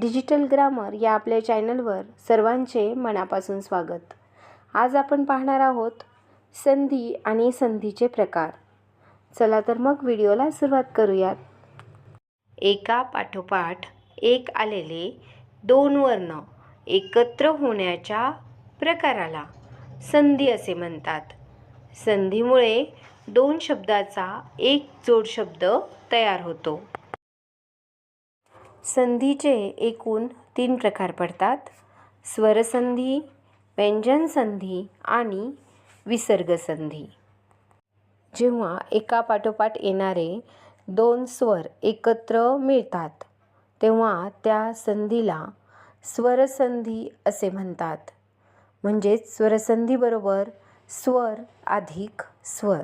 Digital grammar या आपल्या चॅनलवर सर्वांचे मनापासून स्वागत. आज आपण पाहणार आहोत संधी आणि संधीचे प्रकार. चला तर मग व्हिडिओला सुरुवात करूयात. एका पाठोपाठ एक आलेले दोन वर्ण एकत्र होण्याच्या प्रकाराला संधी असे म्हणतात. संधीमुळे दोन शब्दाचा एक जोड शब्द तयार होतो. संधीचे एकूण तीन प्रकार पडतात. स्वरसंधी व्यंजनसंधी आणि विसर्गसंधी. जेव्हा एकापाठोपाठ येणारे दोन स्वर एकत्र मिळतात तेव्हा त्या संधीला स्वरसंधी असे म्हणतात. म्हणजेच स्वरसंधीबरोबर स्वर अधिक स्वर.